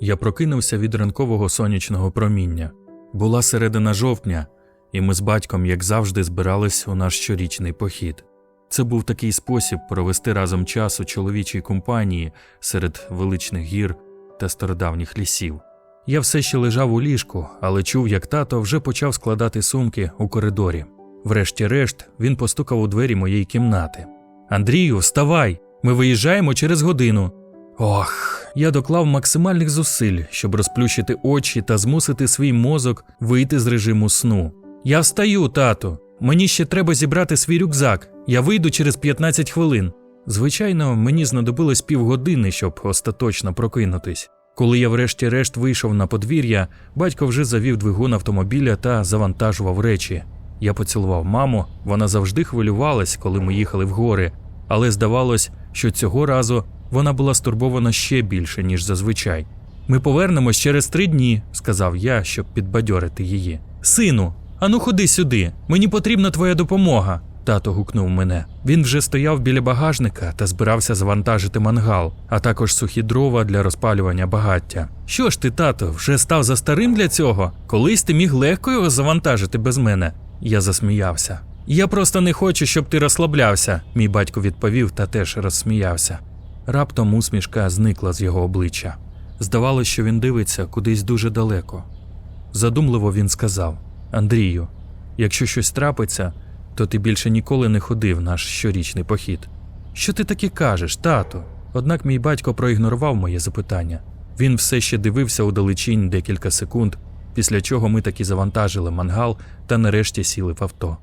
Я прокинувся від ранкового сонячного проміння. Була середина жовтня, і ми з батьком, як завжди, збирались у наш щорічний похід. Це був такий спосіб провести разом час у чоловічій компанії серед величних гір та стародавніх лісів. Я все ще лежав у ліжку, але чув, як тато вже почав складати сумки у коридорі. Врешті-решт, він постукав у двері моєї кімнати. Андрію, вставай! Ми виїжджаємо через годину. Ох, я доклав максимальних зусиль, щоб розплющити очі та змусити свій мозок вийти з режиму сну. Я встаю, тату. Мені ще треба зібрати свій рюкзак. Я вийду через 15 хвилин. Звичайно, мені знадобилось півгодини, щоб остаточно прокинутись. Коли я врешті-решт вийшов на подвір'я, батько вже завів двигун автомобіля та завантажував речі. Я поцілував маму, вона завжди хвилювалась, коли ми їхали в гори, але здавалось, що цього разу вона була стурбована ще більше, ніж зазвичай. Ми повернемось через три дні, сказав я, щоб підбадьорити її. Сину, ану ходи сюди, мені потрібна твоя допомога. Тато гукнув мене. Він вже стояв біля багажника та збирався завантажити мангал, а також сухі дрова для розпалювання багаття. Що ж ти, тато, вже став за старим для цього? Колись ти міг легко його завантажити без мене. Я засміявся. Я просто не хочу, щоб ти розслаблявся, мій батько відповів та теж розсміявся. Раптом усмішка зникла з його обличчя. Здавалось, що він дивиться кудись дуже далеко. Задумливо він сказав: Андрію, якщо щось трапиться, то ти більше ніколи не ходив наш щорічний похід. Що ти таке кажеш, тато? Однак мій батько проігнорував моє запитання. Він все ще дивився у далечінь декілька секунд, після чого ми таки завантажили мангал та нарешті сіли в авто.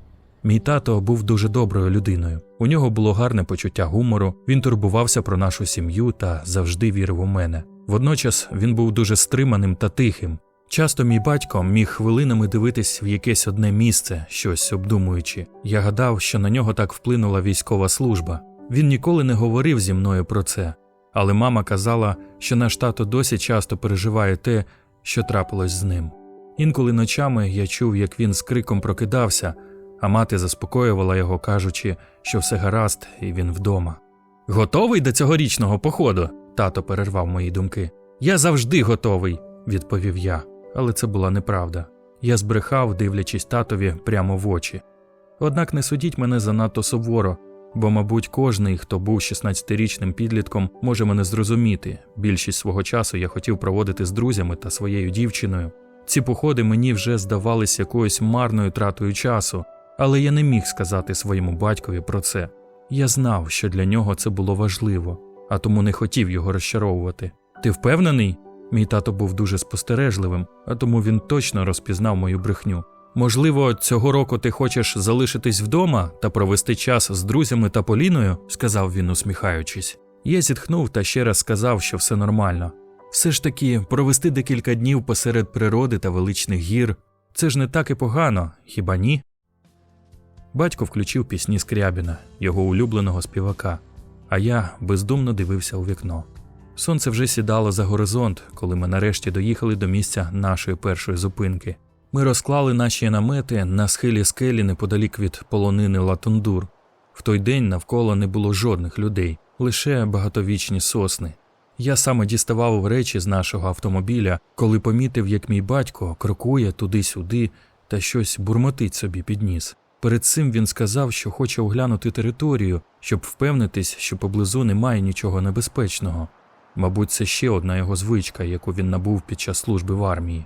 Мій тато був дуже доброю людиною. У нього було гарне почуття гумору, він турбувався про нашу сім'ю та завжди вірив у мене. Водночас він був дуже стриманим та тихим. Часто мій батько міг хвилинами дивитись в якесь одне місце, щось обдумуючи. Я гадав, що на нього так вплинула військова служба. Він ніколи не говорив зі мною про це. Але мама казала, що наш тато досі часто переживає те, що трапилось з ним. Інколи ночами я чув, як він з криком прокидався, а мати заспокоювала його, кажучи, що все гаразд, і він вдома. Готовий до цьогорічного походу? Тато перервав мої думки. Я завжди готовий, відповів я, але це була неправда. Я збрехав, дивлячись татові прямо в очі. Однак не судіть мене занадто суворо, бо, мабуть, кожний, хто був 16-річним підлітком, може мене зрозуміти. Більшість свого часу я хотів проводити з друзями та своєю дівчиною. Ці походи мені вже здавались якоюсь марною тратою часу, але я не міг сказати своєму батькові про це. Я знав, що для нього це було важливо, а тому не хотів його розчаровувати. Ти впевнений? Мій тато був дуже спостережливим, а тому він точно розпізнав мою брехню. Можливо, цього року ти хочеш залишитись вдома та провести час з друзями та Поліною, сказав він, усміхаючись. Я зітхнув та ще раз сказав, що все нормально. Все ж таки, провести декілька днів посеред природи та величних гір це ж не так і погано, хіба ні? Батько включив пісні Скрябіна, його улюбленого співака, а я бездумно дивився у вікно. Сонце вже сідало за горизонт, коли ми нарешті доїхали до місця нашої першої зупинки. Ми розклали наші намети на схилі скелі неподалік від полонини Латундур. В той день навколо не було жодних людей, лише багатовічні сосни. Я саме діставав речі з нашого автомобіля, коли помітив, як мій батько крокує туди-сюди та щось бурмотить собі під ніс. Перед цим він сказав, що хоче оглянути територію, щоб впевнитись, що поблизу немає нічого небезпечного. Мабуть, це ще одна його звичка, яку він набув під час служби в армії.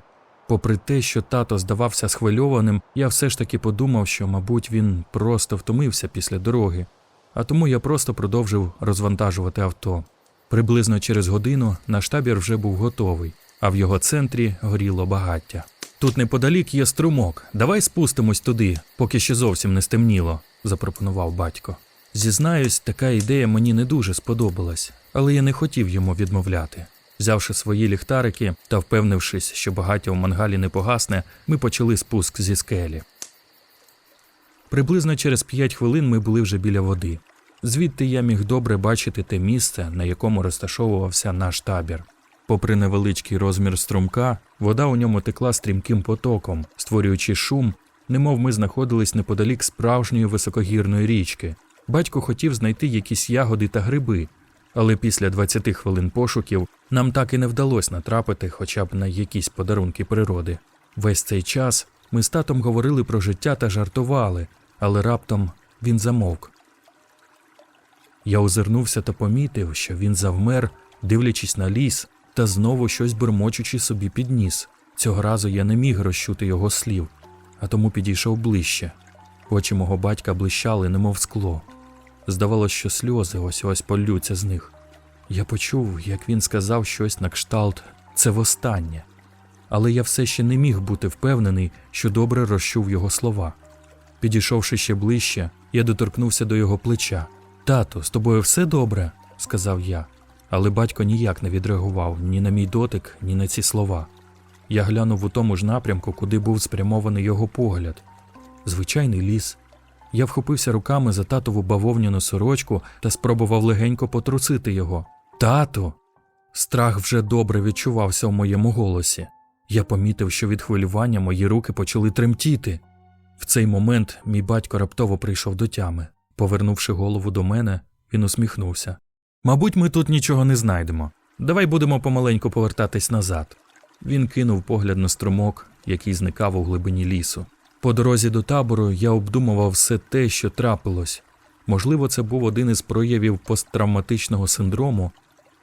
Попри те, що тато здавався схвильованим, я все ж таки подумав, що, мабуть, він просто втомився після дороги, а тому я просто продовжив розвантажувати авто. Приблизно через годину наш табір вже був готовий, а в його центрі горіло багаття. Тут неподалік є струмок. Давай спустимось туди, поки ще зовсім не стемніло, запропонував батько. Зізнаюсь, така ідея мені не дуже сподобалась, але я не хотів йому відмовляти. Взявши свої ліхтарики та впевнившись, що багаття у мангалі не погасне, ми почали спуск зі скелі. Приблизно через п'ять хвилин ми були вже біля води. Звідти я міг добре бачити те місце, на якому розташовувався наш табір. Попри невеличкий розмір струмка, вода у ньому текла стрімким потоком, створюючи шум, немов ми знаходились неподалік справжньої високогірної річки. Батько хотів знайти якісь ягоди та гриби, Але після 20 хвилин пошуків нам так і не вдалося натрапити хоча б на якісь подарунки природи. Весь цей час ми з татом говорили про життя та жартували, але раптом він замовк. Я озирнувся та помітив, що він завмер, дивлячись на ліс та знову щось бурмочучи собі під ніс. Цього разу я не міг розчути його слів, а тому підійшов ближче. Очі мого батька блищали, немов скло. Здавалося, що сльози ось ось полються з них. Я почув, як він сказав щось на кшталт це востаннє. Але я все ще не міг бути впевнений, що добре розчув його слова. Підійшовши ще ближче, я доторкнувся до його плеча. Тату, з тобою все добре, сказав я, але батько ніяк не відреагував ні на мій дотик, ні на ці слова. Я глянув у тому ж напрямку, куди був спрямований його погляд. Звичайний ліс. Я вхопився руками за татову бавовняну сорочку та спробував легенько потрусити його. Тату. Страх вже добре відчувався у моєму голосі. Я помітив, що від хвилювання мої руки почали тремтіти. В цей момент мій батько раптово прийшов до тями. Повернувши голову до мене, він усміхнувся. Мабуть, ми тут нічого не знайдемо. Давай будемо помаленьку повертатись назад. Він кинув погляд на струмок, який зникав у глибині лісу. По дорозі до табору я обдумував все те, що трапилось. Можливо, це був один із проявів посттравматичного синдрому,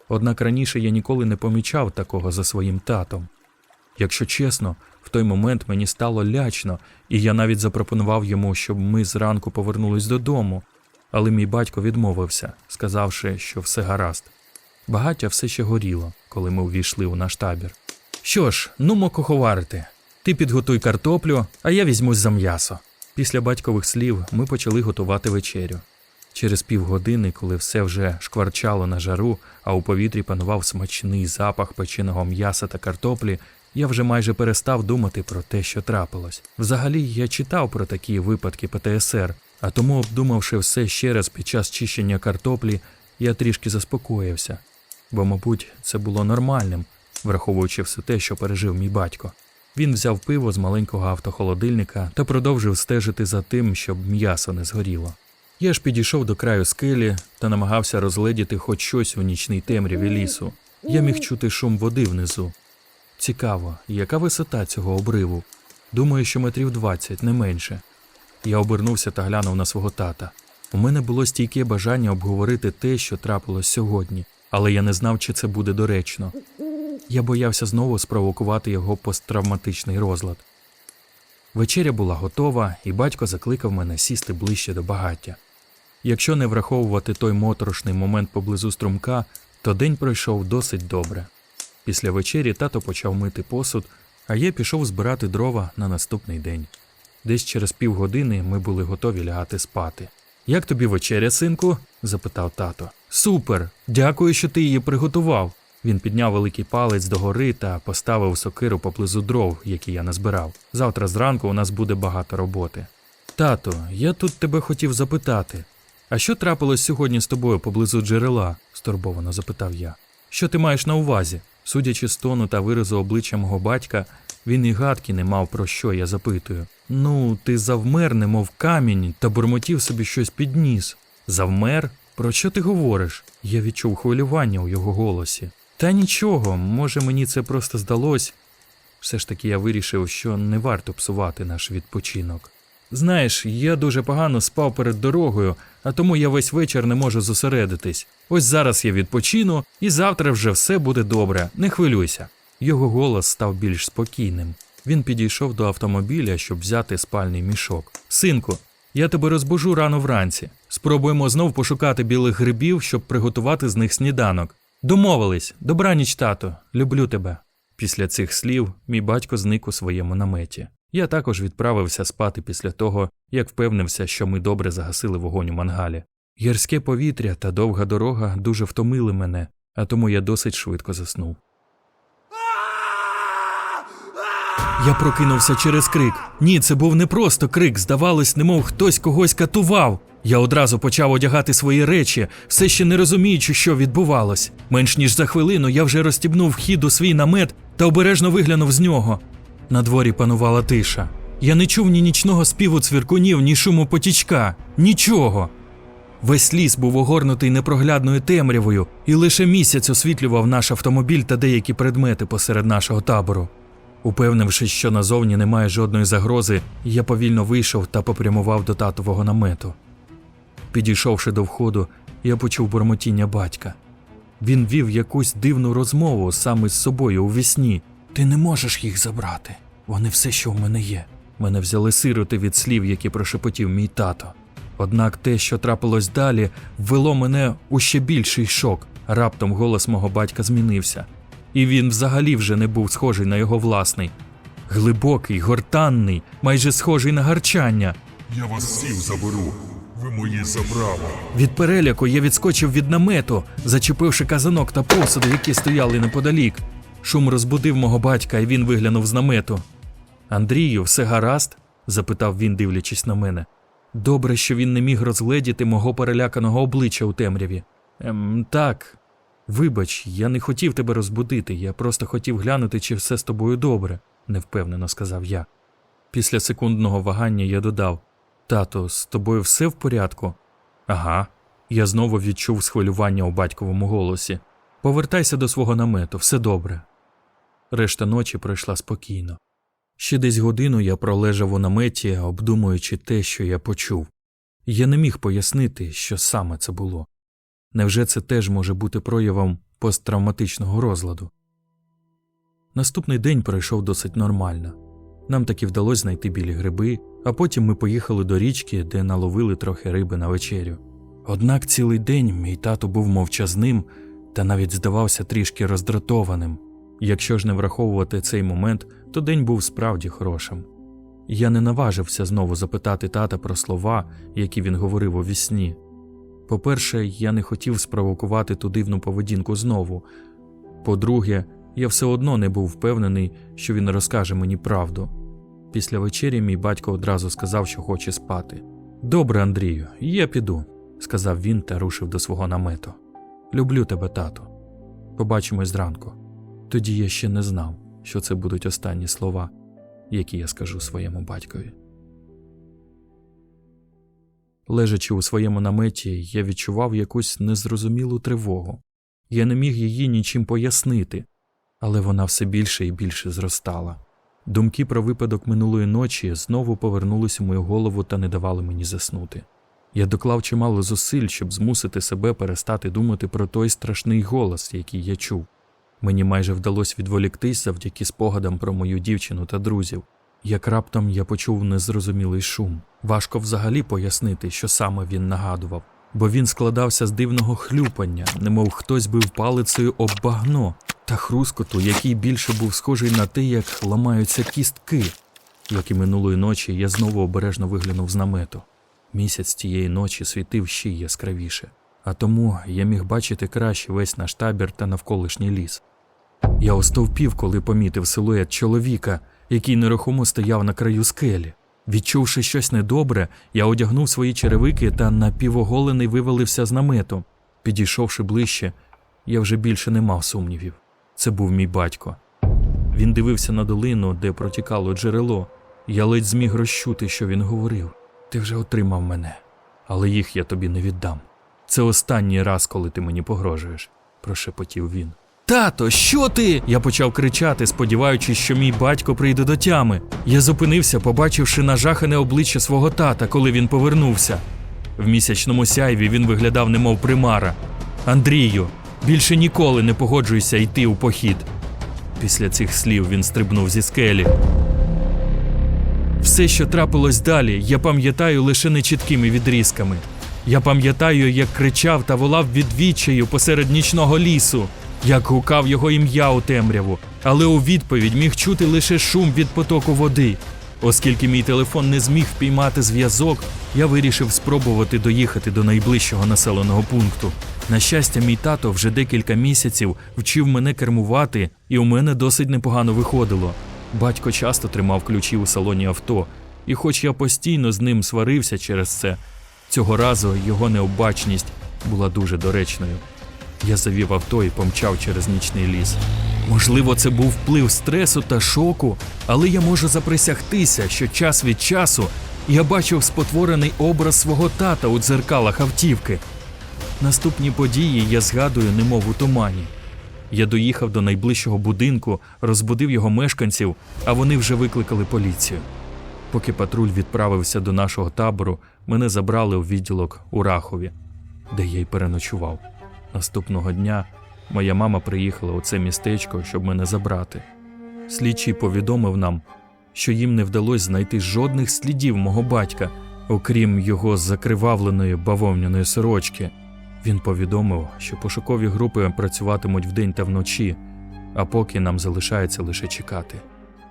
однак раніше я ніколи не помічав такого за своїм татом. Якщо чесно, в той момент мені стало лячно, і я навіть запропонував йому, щоб ми зранку повернулись додому, але мій батько відмовився, сказавши, що все гаразд. Багаття все ще горіло, коли ми увійшли у наш табір. Що ж, нумо куховарити. Ти підготуй картоплю, а я візьмусь за м'ясо. Після батькових слів ми почали готувати вечерю. Через півгодини, коли все вже шкварчало на жару, а у повітрі панував смачний запах печеного м'яса та картоплі, я вже майже перестав думати про те, що трапилось. Взагалі, я читав про такі випадки ПТСР, а тому, обдумавши все ще раз під час чищення картоплі, я трішки заспокоївся, бо, мабуть, це було нормальним, враховуючи все те, що пережив мій батько. Він взяв пиво з маленького автохолодильника та продовжив стежити за тим, щоб м'ясо не згоріло. Я ж підійшов до краю скелі та намагався розгледіти хоч щось у нічній темряві лісу. Я міг чути шум води внизу. Цікаво, яка висота цього обриву? Думаю, що метрів 20, не менше. Я обернувся та глянув на свого тата. У мене було стійке бажання обговорити те, що трапилось сьогодні, але я не знав, чи це буде доречно. Я боявся знову спровокувати його посттравматичний розлад. Вечеря була готова, і батько закликав мене сісти ближче до багаття. Якщо не враховувати той моторошний момент поблизу струмка, то день пройшов досить добре. Після вечері тато почав мити посуд, а я пішов збирати дрова на наступний день. Десь через півгодини ми були готові лягати спати. Як тобі вечеря, синку? запитав тато. Супер! Дякую, що ти її приготував. Він підняв великий палець догори та поставив сокиру поблизу дров, які я назбирав. Завтра зранку у нас буде багато роботи. Тато, я тут тебе хотів запитати. А що трапилось сьогодні з тобою поблизу джерела? стурбовано запитав я. Що ти маєш на увазі? Судячи з тону та виразу обличчя мого батька, він і гадки не мав про що я запитую. Ну, ти завмер, немов камінь, та бурмотів собі щось підніс. Завмер? Про що ти говориш? Я відчув хвилювання у його голосі. Та нічого, може мені це просто здалось. Все ж таки я вирішив, що не варто псувати наш відпочинок. Знаєш, я дуже погано спав перед дорогою, а тому я весь вечір не можу зосередитись. Ось зараз я відпочину, і завтра вже все буде добре, не хвилюйся. Його голос став більш спокійним. Він підійшов до автомобіля, щоб взяти спальний мішок. Синку, я тебе розбужу рано вранці. Спробуємо знов пошукати білих грибів, щоб приготувати з них сніданок. Домовились, добраніч, тато, люблю тебе. Після цих слів мій батько зник у своєму наметі. Я також відправився спати після того, як впевнився, що ми добре загасили вогонь у мангалі. Гірське повітря та довга дорога дуже втомили мене, а тому я досить швидко заснув. Я прокинувся через крик. Ні, це був не просто крик, здавалось, немов хтось когось катував. Я одразу почав одягати свої речі, все ще не розуміючи, що відбувалось. Менш ніж за хвилину я вже розстібнув вхід у свій намет та обережно виглянув з нього. На дворі панувала тиша. Я не чув ні нічного співу цвіркунів, ні шуму потічка. Нічого. Весь ліс був огорнутий непроглядною темрявою, і лише місяць освітлював наш автомобіль та деякі предмети посеред нашого табору. Упевнившись, що назовні немає жодної загрози, я повільно вийшов та попрямував до татового намету. Підійшовши до входу, я почув бурмотіння батька. Він вів якусь дивну розмову саме з собою у вісні. Ти не можеш їх забрати. Вони все, що в мене є. Мене взяли сироти від слів, які прошепотів мій тато. Однак те, що трапилось далі, ввело мене у ще більший шок. Раптом голос мого батька змінився, і він взагалі вже не був схожий на його власний. Глибокий, гортанний, майже схожий на гарчання. Я вас всіх заберу. Ви мої забрали. Від переляку я відскочив від намету, зачепивши казанок та посуди, які стояли неподалік. Шум розбудив мого батька, і він виглянув з намету. Андрію, все гаразд? запитав він, дивлячись на мене. Добре, що він не міг розгледіти мого переляканого обличчя у темряві. Ем, так. Вибач, я не хотів тебе розбудити, я просто хотів глянути, чи все з тобою добре, невпевнено сказав я. Після секундного вагання я додав: Тато, з тобою все в порядку? Ага. Я знову відчув схвилювання у батьковому голосі. Повертайся до свого намету, все добре. Решта ночі пройшла спокійно. Ще десь годину я пролежав у наметі, обдумуючи те, що я почув. Я не міг пояснити, що саме це було. Невже це теж може бути проявом посттравматичного розладу? Наступний день пройшов досить нормально. Нам таки вдалося знайти білі гриби, а потім ми поїхали до річки, де наловили трохи риби на вечерю. Однак цілий день мій тато був мовчазним та навіть здавався трішки роздратованим. Якщо ж не враховувати цей момент, то день був справді хорошим. Я не наважився знову запитати тата про слова, які він говорив у вісні. По-перше, я не хотів спровокувати ту дивну поведінку знову. По-друге, я все одно не був впевнений, що він розкаже мені правду. Після вечері мій батько одразу сказав, що хоче спати. Добре, Андрію, я піду, сказав він та рушив до свого намету. Люблю тебе, тату. Побачимось зранку. Тоді я ще не знав, що це будуть останні слова, які я скажу своєму батькові. Лежачи у своєму наметі, я відчував якусь незрозумілу тривогу. Я не міг її нічим пояснити, але вона все більше і більше зростала. Думки про випадок минулої ночі знову повернулись у мою голову та не давали мені заснути. Я доклав чимало зусиль, щоб змусити себе перестати думати про той страшний голос, який я чув. Мені майже вдалося відволіктись завдяки спогадам про мою дівчину та друзів. Як раптом я почув незрозумілий шум. Важко взагалі пояснити, що саме він нагадував, бо він складався з дивного хлюпання, немов хтось бив палицею об багно, та хрускоту, який більше був схожий на те, як ламаються кістки. Як і минулої ночі, я знову обережно виглянув з намету. Місяць тієї ночі світив ще яскравіше, а тому я міг бачити краще весь наш табір та навколишній ліс. Я остовпів, коли помітив силует чоловіка, який нерухомо стояв на краю скелі. Відчувши щось недобре, я одягнув свої черевики та напівоголений вивалився з намету. Підійшовши ближче, я вже більше не мав сумнівів. Це був мій батько. Він дивився на долину, де протікало джерело. Я ледь зміг розчути, що він говорив. Ти вже отримав мене, але їх я тобі не віддам. Це останній раз, коли ти мені погрожуєш, прошепотів він. Тато, що ти? Я почав кричати, сподіваючись, що мій батько прийде до тями. Я зупинився, побачивши нажахане обличчя свого тата, коли він повернувся. В місячному сяйві він виглядав немов примара. Андрію, більше ніколи не погоджуйся йти у похід. Після цих слів він стрибнув зі скелі. Все, що трапилось далі, я пам'ятаю лише нечіткими відрізками. Я пам'ятаю, як кричав та волав від відчаю посеред нічного лісу, як гукав його ім'я у темряву, але у відповідь міг чути лише шум від потоку води. Оскільки мій телефон не зміг впіймати зв'язок, я вирішив спробувати доїхати до найближчого населеного пункту. На щастя, мій тато вже декілька місяців вчив мене кермувати, і у мене досить непогано виходило. Батько часто тримав ключі у салоні авто, і хоч я постійно з ним сварився через це, цього разу його необачність була дуже доречною. Я завів авто і помчав через нічний ліс. Можливо, це був вплив стресу та шоку, але я можу заприсягтися, що час від часу Я бачив спотворений образ свого тата у дзеркалах автівки. Наступні події я згадую, немов у тумані. Я доїхав до найближчого будинку, розбудив його мешканців, а вони вже викликали поліцію. Поки патруль відправився до нашого табору, мене забрали у відділок у Рахові, де я й переночував. Наступного дня моя мама приїхала у це містечко, щоб мене забрати. Слідчий повідомив нам, що їм не вдалося знайти жодних слідів мого батька, окрім його закривавленої бавовняної сорочки. Він повідомив, що пошукові групи працюватимуть вдень та вночі, а поки нам залишається лише чекати.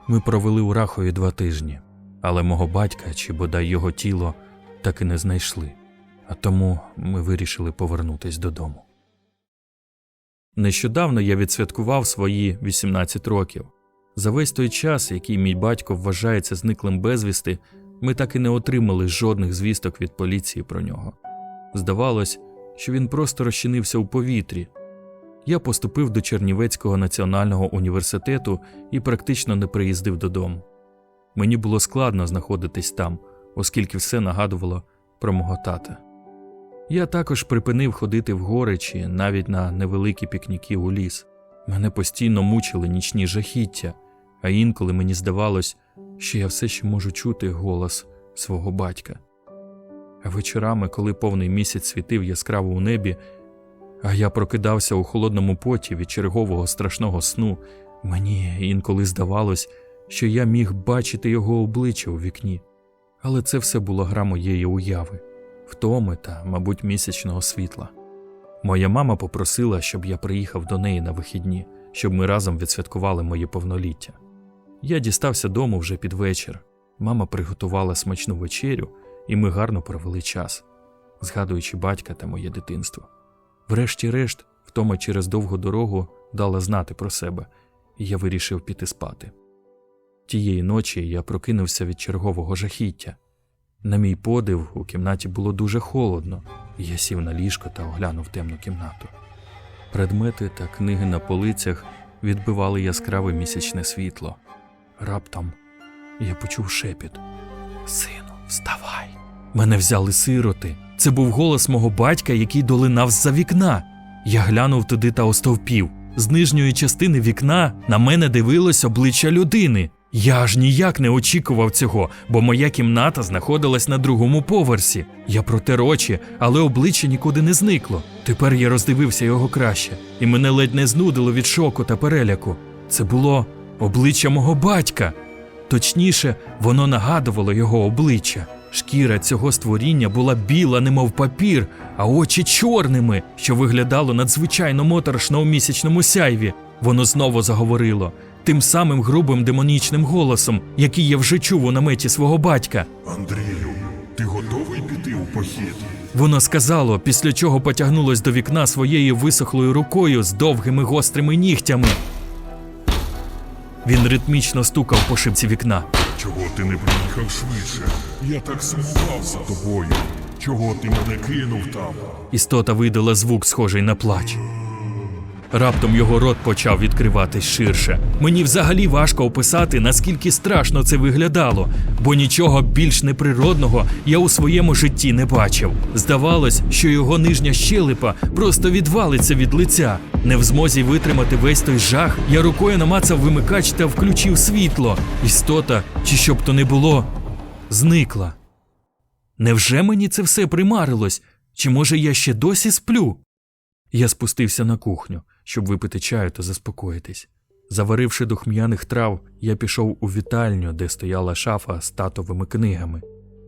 Ми провели у Рахові два тижні, але мого батька чи бодай його тіло так і не знайшли, а тому ми вирішили повернутись додому. Нещодавно я відсвяткував свої 18 років. За весь той час, який мій батько вважається зниклим безвісти, ми так і не отримали жодних звісток від поліції про нього. Здавалось, що він просто розчинився у повітрі. Я поступив до Чернівецького національного університету і практично не приїздив додому. Мені було складно знаходитись там, оскільки все нагадувало про мого тата. Я також припинив ходити в гори чи навіть на невеликі пікніки у ліс. Мене постійно мучили нічні жахіття, а інколи мені здавалось, що я все ще можу чути голос свого батька. А вечорами, коли повний місяць світив яскраво у небі, а я прокидався у холодному поті від чергового страшного сну, мені інколи здавалось, що я міг бачити його обличчя у вікні. Але це все була гра моєї уяви, втоми та, мабуть, місячного світла. Моя мама попросила, щоб я приїхав до неї на вихідні, щоб ми разом відсвяткували моє повноліття. Я дістався дому вже під вечір. Мама приготувала смачну вечерю, і ми гарно провели час, згадуючи батька та моє дитинство. Врешті-решт, втома через довгу дорогу дала знати про себе, і я вирішив піти спати. Тієї ночі я прокинувся від чергового жахіття. На мій подив, у кімнаті було дуже холодно, і я сів на ліжко та оглянув темну кімнату. Предмети та книги на полицях відбивали яскраве місячне світло. Раптом я почув шепіт: Сину, вставай! Мене взяли сироти. Це був голос мого батька, який долинав з-за вікна. Я глянув туди та остовпів. З нижньої частини вікна на мене дивилось обличчя людини. Я аж ніяк не очікував цього, бо моя кімната знаходилась на другому поверсі. Я протер очі, але обличчя нікуди не зникло. Тепер я роздивився його краще, і мене ледь не знудило від шоку та переляку. Це було обличчя мого батька. Точніше, воно нагадувало його обличчя. Шкіра цього створіння була біла, немов папір, а очі чорними, що виглядало надзвичайно моторошно у місячному сяйві. Воно знову заговорило тим самим грубим демонічним голосом, який я вже чув у наметі свого батька. Андрію, ти готовий піти у похід? Воно сказало, після чого потягнулось до вікна своєю висохлою рукою з довгими гострими нігтями. Він ритмічно стукав по шибці вікна. Чого ти не приїхав швидше? Я так сумував за тобою. Чого ти мене кинув там? Істота видала звук, схожий на плач. Раптом його рот почав відкриватись ширше. Мені взагалі важко описати, наскільки страшно це виглядало, бо нічого більш неприродного я у своєму житті не бачив. Здавалось, що його нижня щелепа просто відвалиться від лиця. Не в змозі витримати весь той жах, я рукою намацав вимикач та включив світло. Істота, чи що б то не було, зникла. Невже мені це все примарилось? Чи може я ще досі сплю? Я спустився на кухню, щоб випити чаю та заспокоїтись. Заваривши духм'яних трав, я пішов у вітальню, де стояла шафа з татовими книгами.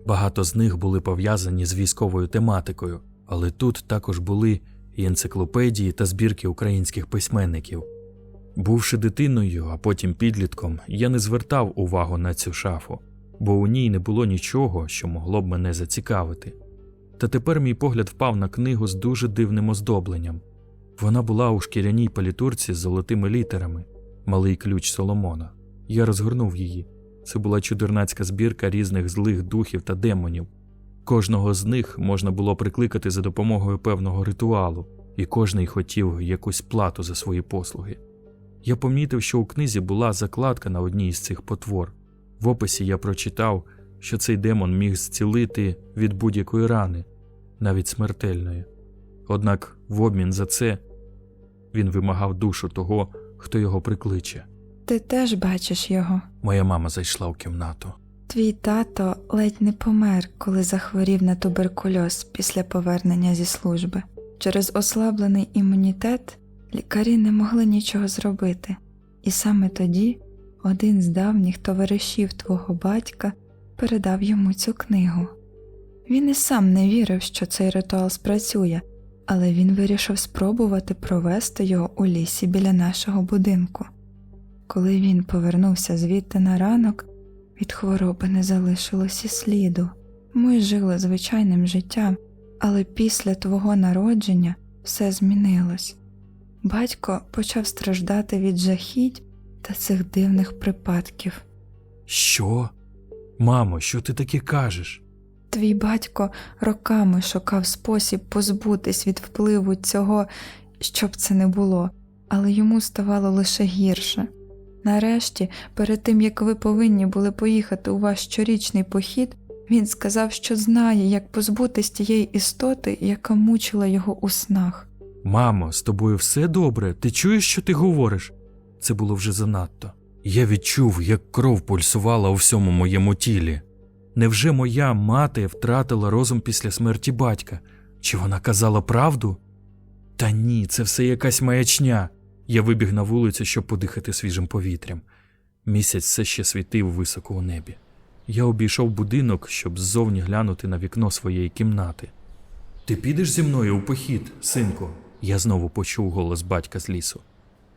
Багато з них були пов'язані з військовою тематикою, але тут також були і енциклопедії та збірки українських письменників. Бувши дитиною, а потім підлітком, я не звертав увагу на цю шафу, бо у ній не було нічого, що могло б мене зацікавити. Та тепер мій погляд впав на книгу з дуже дивним оздобленням. Вона була у шкіряній палітурці з золотими літерами, малий ключ Соломона. Я розгорнув її. Це була чудернацька збірка різних злих духів та демонів. Кожного з них можна було прикликати за допомогою певного ритуалу, і кожний хотів якусь плату за свої послуги. Я помітив, що у книзі була закладка на одній із цих потвор. В описі я прочитав, що цей демон міг зцілити від будь-якої рани, навіть смертельної. Однак, в обмін за це він вимагав душу того, хто його прикличе. Ти теж бачиш його. Моя мама зайшла у кімнату. Твій тато ледь не помер, коли захворів на туберкульоз після повернення зі служби. Через ослаблений імунітет лікарі не могли нічого зробити, і саме тоді один з давніх товаришів твого батька передав йому цю книгу. Він і сам не вірив, що цей ритуал спрацює, але він вирішив спробувати провести його у лісі біля нашого будинку. Коли він повернувся звідти на ранок, від хвороби не залишилось і сліду. Ми жили звичайним життям, але після твого народження все змінилось. Батько почав страждати від жахіть та цих дивних припадків. Що? Мамо, що ти таке кажеш? Твій батько роками шукав спосіб позбутись від впливу цього, щоб це не було, але йому ставало лише гірше. Нарешті, перед тим як ви повинні були поїхати у ваш щорічний похід, він сказав, що знає, як позбутись тієї істоти, яка мучила його у снах. Мамо, з тобою все добре. Ти чуєш, що ти говориш? Це було вже занадто. Я відчув, як кров пульсувала у всьому моєму тілі. Невже моя мати втратила розум після смерті батька? Чи вона казала правду? Та ні, це все якась маячня. Я вибіг на вулицю, щоб подихати свіжим повітрям. Місяць все ще світив високо у небі. Я обійшов будинок, щоб ззовні глянути на вікно своєї кімнати. Ти підеш зі мною у похід, синку? Я знову почув голос батька з лісу.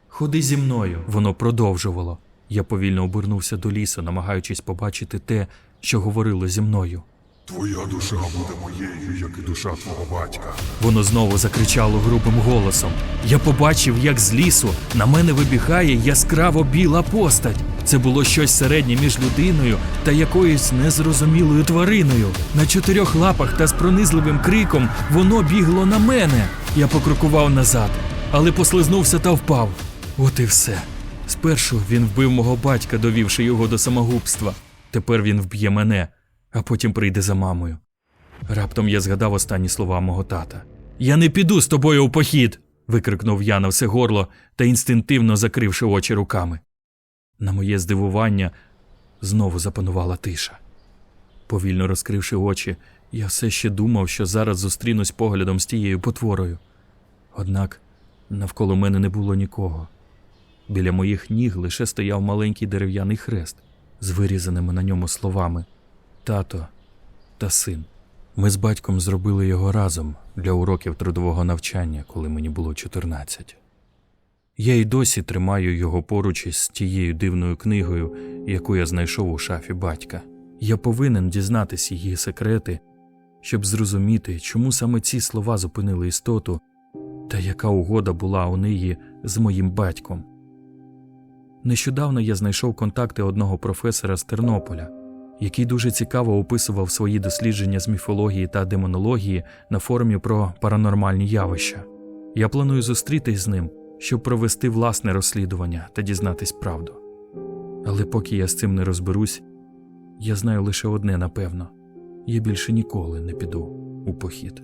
Ходи зі мною. Воно продовжувало. Я повільно обернувся до лісу, намагаючись побачити те, що говорило зі мною. Твоя душа буде моєю, як і душа твого батька. Воно знову закричало грубим голосом. Я побачив, як з лісу на мене вибігає яскраво біла постать. Це було щось середнє між людиною та якоюсь незрозумілою твариною. На чотирьох лапах та з пронизливим криком воно бігло на мене. Я покрокував назад, але послизнувся та впав. От і все. Спершу він вбив мого батька, довівши його до самогубства. Тепер він вб'є мене, а потім прийде за мамою. Раптом я згадав останні слова мого тата. Я не піду з тобою у похід. викрикнув я на все горло та інстинктивно закривши очі руками. На моє здивування знову запанувала тиша. Повільно розкривши очі, я все ще думав, що зараз зустрінусь поглядом з тією потворою. Однак навколо мене не було нікого. Біля моїх ніг лише стояв маленький дерев'яний хрест з вирізаними на ньому словами Тато та син. Ми з батьком зробили його разом для уроків трудового навчання, коли мені було 14. Я й досі тримаю його поруч із тією дивною книгою, яку я знайшов у шафі батька. Я повинен дізнатись її секрети, щоб зрозуміти, чому саме ці слова зупинили істоту та яка угода була у неї з моїм батьком. Нещодавно я знайшов контакти одного професора з Тернополя, який дуже цікаво описував свої дослідження з міфології та демонології на форумі про паранормальні явища. Я планую зустрітись з ним, щоб провести власне розслідування та дізнатись правду. Але поки я з цим не розберусь, я знаю лише одне напевно: я більше ніколи не піду у похід.